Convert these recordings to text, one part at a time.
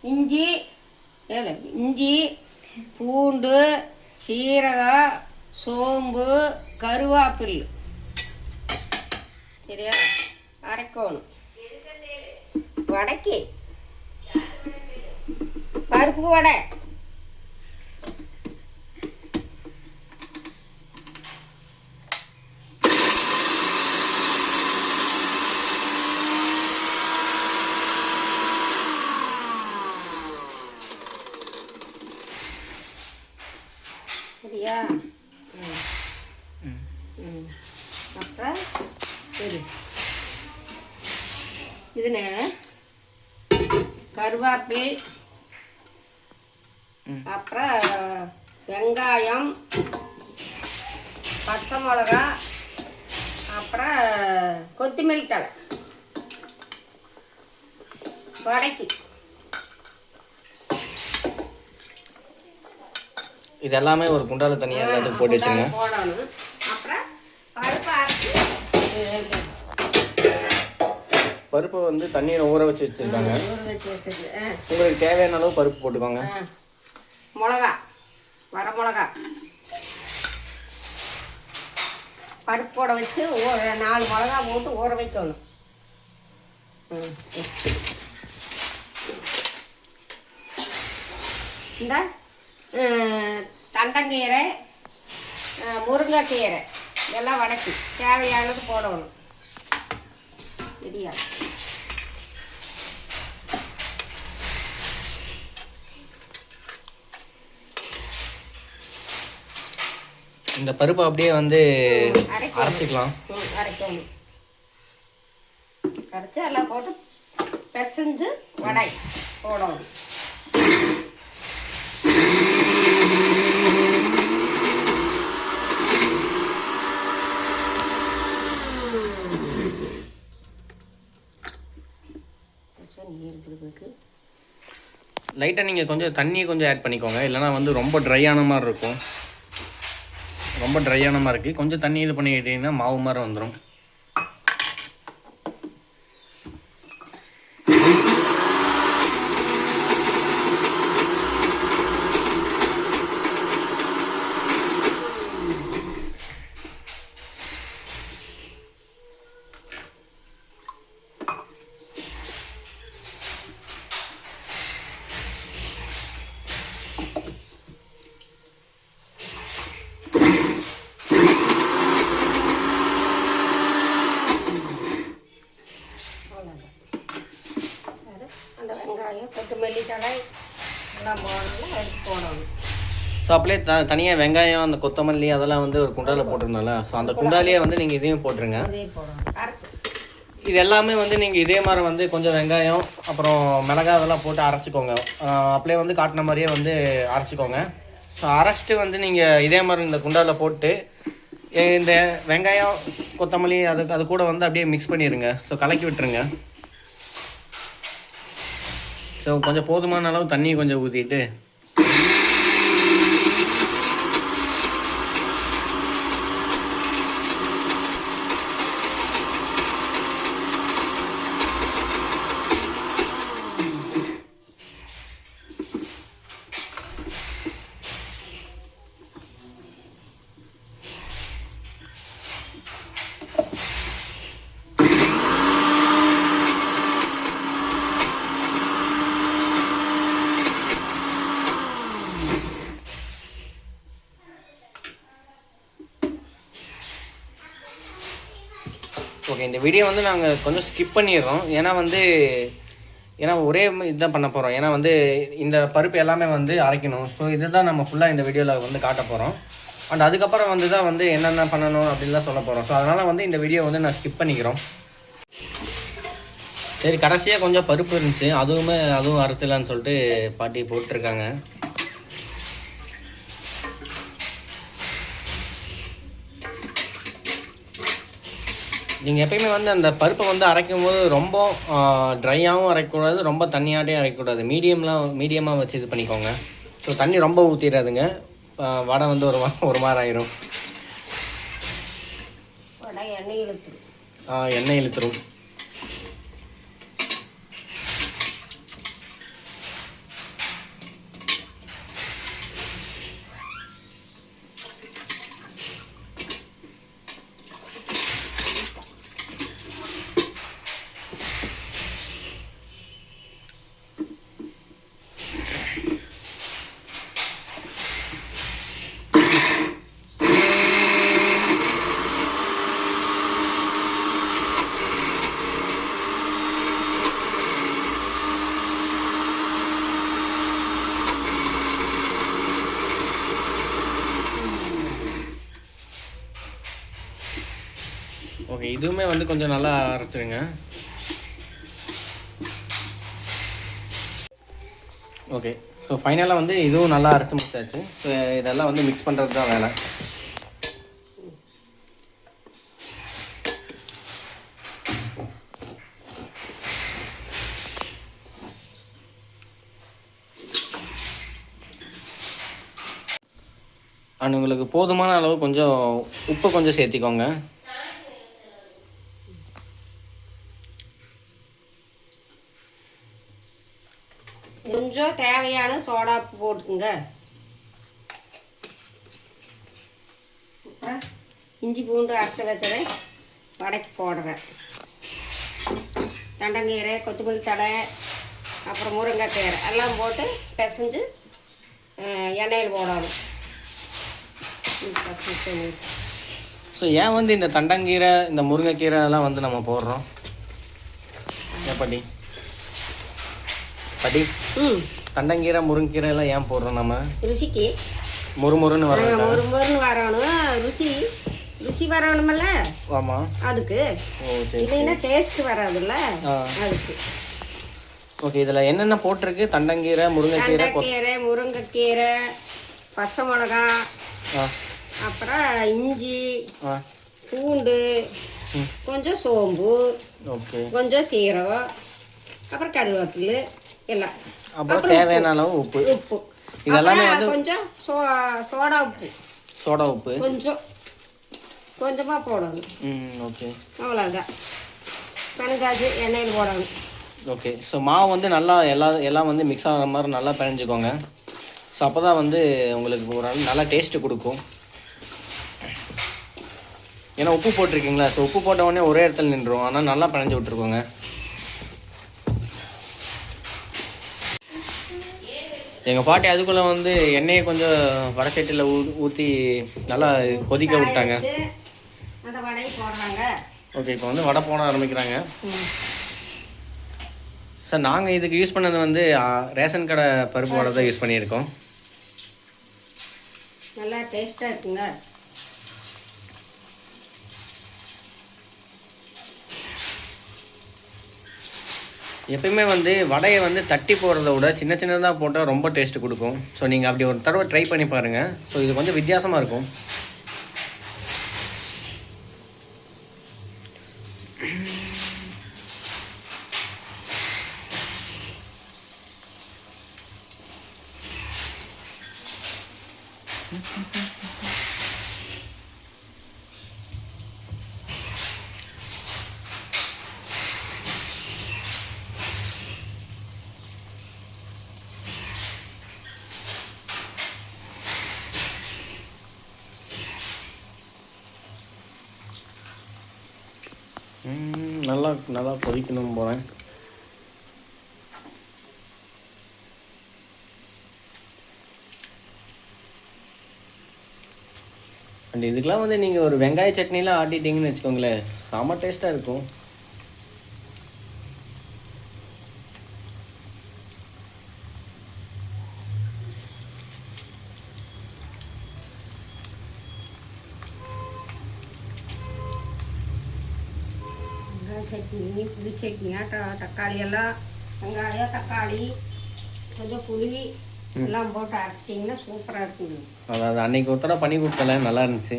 இஞ்சி இஞ்சி பூண்டு சீரகம் சோம்பு கருவேப்பில். சரியா? அரைக்கணும். வடைக்கு? பருப்பு வடை. சரியா. அப்புறம் சரி இது கருவேப்பில் அப்புறம் வெங்காயம் பச்சை மிளகா அப்புறம் கொத்தமல்லி தழை வடைக்கு இது எல்லாமே ஒரு குண்டால தனியாக எல்லாத்துக்கும் போட்டு வச்சுருங்க. போடணும். அப்புறம் பருப்பு அரைச்சி பருப்பை வந்து தண்ணியில் ஊற வச்சு வச்சுருக்காங்க. ஊற உங்களுக்கு தேவையான அளவு பருப்பு போட்டுக்கோங்க. மிளகா வர மிளகா. பருப்போட வச்சு ஒரு நாலு மிளகா போட்டு ஊற வைக்கணும். இந்த. தண்டங்கீரை முருங்கைக்கீரை. இதெல்லாம் வதக்கி தேவையானது போடணும். சரியா இந்த பருப்பை அப்படியே வந்து. அரைச்சிக்கலாம். அரைக்கணும். அரைச்சி எல்லாம் போட்டு பிசைஞ்சு வடை போடணும். லைட்டாக நீங்கள் கொஞ்சம் தண்ணியை கொஞ்சம் ஆட் பண்ணிக்கோங்க. இல்லைனா வந்து ரொம்ப ட்ரையான மாதிரி இருக்கும். ரொம்ப ட்ரையான மாதிரி இருக்குது கொஞ்சம் தண்ணி இது பண்ணிக்கிட்டீங்கன்னா மாவு மாதிரி வந்துடும் அது அந்த வெங்காயம் கொத்தமல்லி தழை எல்லாம் போடணும் எடுத்து போடணும் ஸோ அப்படியே த தனியாக வெங்காயம் அந்த கொத்தமல்லி அதெல்லாம் வந்து ஒரு குண்டால போட்டிருந்தோம்ல. ஸோ அந்த குண்டாலேயே வந்து நீங்கள் இதையும் போட்டுருங்க. இது எல்லாமே வந்து நீங்கள் இதே மாதிரி வந்து கொஞ்சம் வெங்காயம் அப்புறம் மிளகாய் அதெல்லாம் போட்டு அரைச்சிக்கோங்க. அப்படியே வந்து காட்டின மாதிரியே வந்து அரைச்சிக்கோங்க. ஸோ அரைச்சிட்டு வந்து நீங்கள் இதே மாதிரி இந்த குண்டாவில் போட்டு இந்த வெங்காயம் கொத்தமல்லி அது அது கூட வந்து அப்படியே மிக்ஸ் பண்ணிடுங்க ஸோ கலக்கி விட்டுருங்க. ஸோ கொஞ்சம் போதுமான அளவு தண்ணி கொஞ்சம் ஊற்றிட்டு ஓகே இந்த வீடியோ வந்து நாங்கள் கொஞ்சம் ஸ்கிப் பண்ணிடுறோம். ஏன்னா வந்து ஏன்னா ஒரே இதுதான் பண்ண போகிறோம் ஏன்னா வந்து இந்த பருப்பு எல்லாமே வந்து அரைக்கணும். ஸோ இதுதான் நம்ம ஃபுல்லாக இந்த வீடியோவில் வந்து காட்ட போகிறோம் அண்ட் அதுக்கப்புறம் வந்து தான் வந்து என்னென்ன பண்ணணும் அப்படின்லாம் சொல்ல போகிறோம் ஸோ அதனால் வந்து இந்த வீடியோ வந்து நான் ஸ்கிப் பண்ணிக்கிறோம். சரி கடைசியாக கொஞ்சம் பருப்பு இருந்துச்சு. அதுவுமே அதுவும் அரைச்சிடலான்னு சொல்லிட்டு பாட்டி போட்டிருக்காங்க. நீங்கள் எப்பயுமே வந்து அந்த பருப்பை வந்து அரைக்கும் போது ரொம்ப ட்ரையாகவும் அரைக்கக்கூடாது ரொம்ப தண்ணியாட்டையும் அரைக்கக்கூடாது. மீடியம்லாம் மீடியமாக வச்சு இது பண்ணிக்கோங்க. ஸோ தண்ணி ரொம்ப ஊற்றிடாதுங்க வடை வந்து ஒரு ஒரு மாதிரி ஆயிரும். எண்ணெய் இழுத்துரும். ஆ, எண்ணெய் இழுத்துரும் ஓகே இதுவுமே வந்து கொஞ்சம் நல்லா அரைச்சிருங்க. ஓகே ஸோ ஃபைனலாக வந்து இதுவும் நல்லா அரைச்சி முடிச்சாச்சு. ஸோ இதெல்லாம் வந்து மிக்ஸ் பண்ணுறது தான் வேலை. அண்ட் உங்களுக்கு போதுமான அளவு கொஞ்சம் உப்பு கொஞ்சம் சேர்த்திக்கோங்க. கொஞ்சம் தேவையான சோடா போட்டுக்குங்க. இஞ்சி பூண்டு அரைச்சி வச்சதை வடைக்கு போடுறேன். தண்டங்கீரை கொத்தமல்லி தழை அப்புறம் முருங்கைக்கீரை எல்லாம் போட்டு பிசைஞ்சு எண்ணெயில் போடணும். ஸோ ஏன் வந்து இந்த தண்டங்கீரை இந்த முருங்கைக்கீரை எல்லாம் வந்து நம்ம போடுறோம்? ஏன் பாட்டி ம். தண்டங்கீரை முருங்கைக்கீரை எல்லாம் ஏன் போடுறோம் நம்ம? ருசிக்கு. முறுமுறுன்னு வரும் ஒரு மொறுன்னு வரணும் ருசி. ருசி வரணுமல்ல? ஆமாம் அதுக்கு. ஓ சரி இல்லைன்னா டேஸ்ட் வராதுல்ல? ஆ. அதுக்கு. ஓகே இதில் என்னென்ன போட்டிருக்கு? தண்டங்கீரை முருங்கைக்கீரை கொ- தண்டைக்கீரை முருங்கைக்கீரை பச்சை மிளகா ஆ. அப்புறம் இஞ்சி ஆ. பூண்டு கொஞ்சம் சோம்பு ஓகே. கொஞ்சம் சீரகம் அப்புறம் கருவேப்பிலை. எல்லாம். அப்புறம் தேவையான அளவு உப்பு. உப்பு. இதெல்லாமே அப்புறம் கொஞ்சம் சோ சோடா உப்பு. சோடா உப்பு. கொஞ்சம். கொஞ்சமாக போடணும். ம் ஓகே. அவ்வளோதான் பெனஞ்சாச்சு எண்ணெயில் போடணும். ஓகே. ஸோ மாவு வந்து நல்லா எல்லா எல்லாம் வந்து மிக்ஸ் ஆகிற மாதிரி நல்லா பிணைஞ்சுக்கோங்க ஸோ அப்போ தான் வந்து உங்களுக்கு ஒரு நாள் நல்லா டேஸ்ட்டு கொடுக்கும். ஏன்னா உப்பு போட்டிருக்கீங்களா? ஸோ உப்பு போட்ட உடனே ஒரே இடத்துல நின்றுடும் ஆனால் நல்லா பிணைஞ்சு விட்ருக்கோங்க எங்கள் பாட்டி அதுக்குள்ளே வந்து எண்ணெயை கொஞ்சம் வடச்சட்டியில் ஊ ஊற்றி நல்லா கொதிக்க விட்டாங்க. வச்சு அந்த வடையை போடுறாங்க. ஓகே இப்போ வந்து வடை போட ஆரம்பிக்கிறாங்க. சார் நாங்கள் இதுக்கு யூஸ் பண்ணது வந்து ரேஷன் கடை பருப்பு வடை தான் யூஸ் பண்ணியிருக்கோம். நல்லா டேஸ்ட்டாக இருக்குங்க. எப்பயுமே வந்து வடையை வந்து தட்டி போடுறத விட சின்ன சின்னதாக போட்டால் ரொம்ப டேஸ்ட்டு கொடுக்கும். ஸோ நீங்கள் அப்படி ஒரு தடவை ட்ரை பண்ணி பாருங்கள் ஸோ இது கொஞ்சம் வித்தியாசமாக இருக்கும். ம், நல்லா நல்லா கொதிக்கணும் போகிறேன் அண்ட் இதுக்கெலாம் வந்து நீங்கள் ஒரு வெங்காய சட்னிலாம் ஆட்டிட்டீங்கன்னு வச்சுக்கோங்களேன் செம டேஸ்ட்டாக இருக்கும். சட்னி புளி சட்னி ஆட்டம் தக்காளி எல்லாம் வெங்காயம் தக்காளி கொஞ்சம் புளி எல்லாம் போட்டு அரைச்சிட்டிங்கன்னா சூப்பராக இருக்குங்க அதாவது அன்னைக்கு ஒரு தடவை பண்ணி கொடுத்தல நல்லா இருந்துச்சு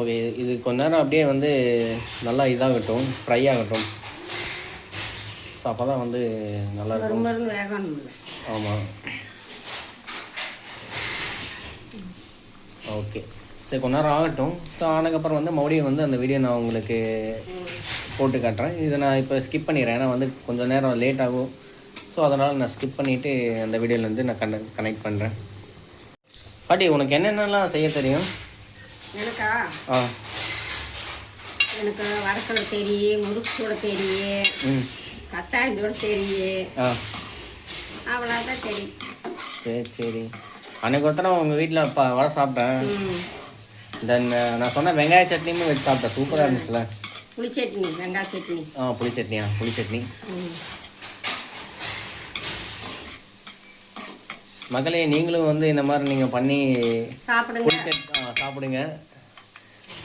ஓகே இது கொஞ்ச நேரம் அப்படியே வந்து நல்லா இதாகட்டும் ஃப்ரை ஆகட்டும். ஸோ அப்போ தான் வந்து நல்லா இருக்கும். ஆமாம் ஓகே. சரி கொஞ்ச நேரம் ஆகட்டும். ஸோ ஆனதுக்கப்புறம் வந்து மறுபடியும் வந்து அந்த வீடியோ நான் உங்களுக்கு போட்டு காட்டுறேன். இதை நான் இப்போ ஸ்கிப் பண்ணிடுறேன். ஏன்னா வந்து கொஞ்சம் நேரம் லேட் ஆகும். ஸோ அதனால் நான் ஸ்கிப் பண்ணிவிட்டு அந்த வீடியோவில் வந்து நான் கன கனெக்ட் பண்ணுறேன் பாட்டி உனக்கு என்னென்னலாம் செய்ய தெரியும்? எனக்கா? ஆ. எனக்கு வடை சுட தெரியும் முறுக்கு சுட தெரியும் ம். பத்தாயிரத்தோட தெரியும் ஆ. அவ்வளோதான் தெரியும் சரி சரி. அன்னைக்கு ஒருத்தரம் உங்கள் வீட்டில் ப வடை சாப்பிட்டேன். தென் நான் சொன்ன வெங்காய சட்னியுமே வச்சு சாப்பிட்டேன். சூப்பராக இருந்துச்சுல. புளி சட்னி வெங்காய சட்னி. ஆ புளி சட்னியா புளி சட்னி மகளே நீங்களும் வந்து இந்த மாதிரி நீங்கள் பண்ணி சாப்பிடுங்க. புளி சாப்பிடுங்க.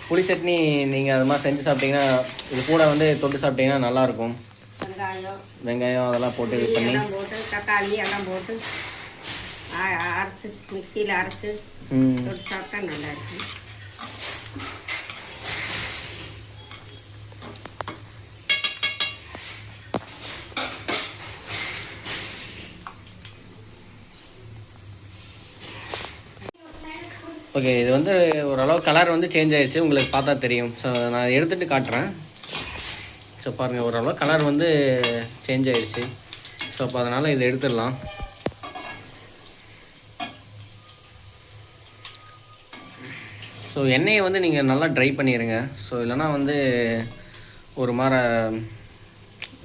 புளி சட்னி நீங்கள் அது மாதிரி செஞ்சு சாப்பிட்டீங்கன்னா இது கூட வந்து தொட்டு சாப்பிட்டீங்கன்னா நல்லாயிருக்கும். வெங்காயம். வெங்காயம் அதெல்லாம் போட்டு இது பண்ணி. போட்டு தக்காளி எல்லாம் போட்டு அரைச்சு மிக்சியில் அரைச்சு தொட்டு சாப்பிட்டா நல்லா இருக்கும் ஓகே இது வந்து ஓரளவு கலர் வந்து சேஞ்ச் ஆகிடுச்சு உங்களுக்கு பார்த்தா தெரியும். ஸோ நான் எடுத்துகிட்டு காட்டுறேன். ஸோ பாருங்கள் ஓரளவு கலர் வந்து சேஞ்ச் ஆகிடுச்சு ஸோ அப்போ அதனால் இதை எடுத்துடலாம். ஸோ எண்ணெயை வந்து நீங்கள் நல்லா ட்ரை பண்ணிடுங்க ஸோ இல்லைன்னா வந்து ஒரு மாதிரி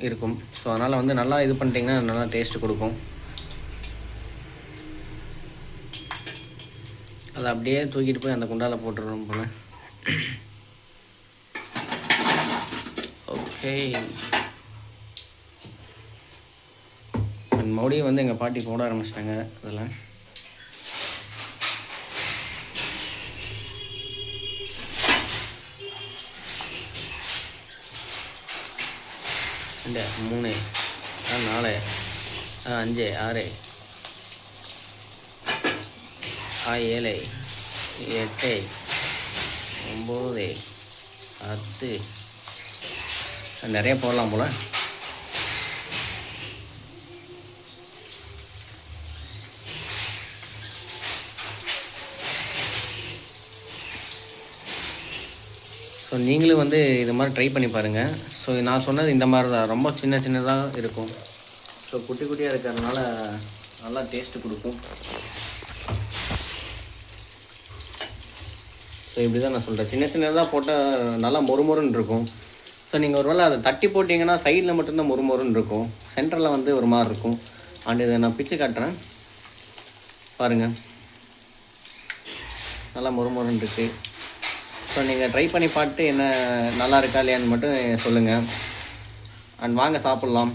இருக்கும். ஸோ அதனால் வந்து நல்லா இது பண்ணிட்டீங்கன்னா நல்லா டேஸ்ட்டு கொடுக்கும். அதை அப்படியே தூக்கிட்டு போய் அந்த குண்டாவில் போட்டுருவோம் போல. ஓகே. மறுபடியும் வந்து எங்கள் பாட்டி போட ஆரம்பிச்சிட்டாங்க அதெல்லாம். ரெண்டு மூணு ஆ நாலு ஆ அஞ்சு ஆறு ஆ ஏழு எட்டு ஒம்பது பத்து. நிறைய போடலாம் போல். ஸோ நீங்களும் வந்து இது மாதிரி ட்ரை பண்ணி பாருங்கள் ஸோ நான் சொன்னது இந்த மாதிரி தான். ரொம்ப சின்ன சின்னதாக இருக்கும். ஸோ குட்டி குட்டியாக இருக்கிறதுனால நல்லா டேஸ்ட்டு கொடுக்கும். ஸோ இப்படி தான் நான் சொல்கிறேன் சின்ன சின்னதாக போட்டால் நல்லா மொறுமொறுன்னு இருக்கும். ஸோ நீங்கள் ஒருவேளை அதை தட்டி போட்டிங்கன்னா சைடில் மட்டும்தான் மொறுமொறுன்னு இருக்கும். சென்டரில் வந்து ஒரு மாதிரி இருக்கும். அண்ட் இதை நான் பிச்சு காட்டுறேன். பாருங்கள் நல்லா மொறுமொறுன்னு இருக்குது ஸோ நீங்கள் ட்ரை பண்ணி பார்த்துட்டு என்ன நல்லா இருக்கா இல்லையான்னு மட்டும் சொல்லுங்கள் அண்ட் வாங்க சாப்பிட்லாம்.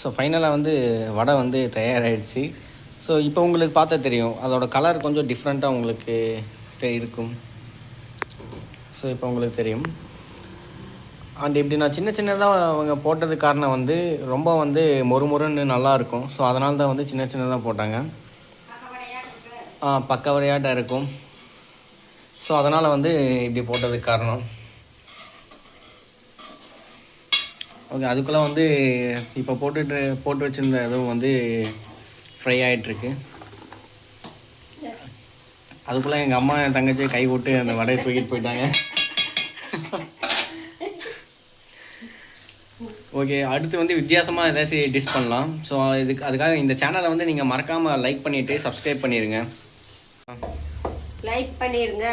ஸோ ஃபைனலாக வந்து வடை வந்து தயாராகிடுச்சு ஸோ இப்போ உங்களுக்கு பார்த்தா தெரியும். அதோட கலர் கொஞ்சம் டிஃப்ரெண்ட்டாக உங்களுக்கு தெ- இருக்கும். ஸோ இப்போ உங்களுக்கு தெரியும். அண்ட் இப்படி நான் சின்ன சின்னதாக அவங்க போட்டது காரணம் வந்து ரொம்ப வந்து மொறுமொறுன்னு நல்லா இருக்கும். ஸோ அதனால தான் வந்து சின்ன சின்னதாக போட்டாங்க. ஆ பக்கவரையாட்டம் இருக்கும். ஸோ அதனால் வந்து இப்படி போட்டதுக்கு காரணம். ஓகே அதுக்குள்ளே வந்து இப்போ போட்டுட்டு போட்டு வச்சுருந்த இதுவும் வந்து ஃப்ரை ஆகிட்டுருக்கு அதுக்குள்ளே எங்கள் அம்மா என் தங்கச்சி கை விட்டு அந்த வடையை தூக்கிட்டு போயிட்டாங்க. ஓகே அடுத்து வந்து வித்தியாசமாக ஏதாச்சும் டிஷ் பண்ணலாம். ஸோ இதுக்கு அதுக்காக இந்த சேனலை வந்து நீங்கள் மறக்காமல் லைக் பண்ணிவிட்டு சப்ஸ்கிரைப் பண்ணிடுங்க லைக் பண்ணிடுங்க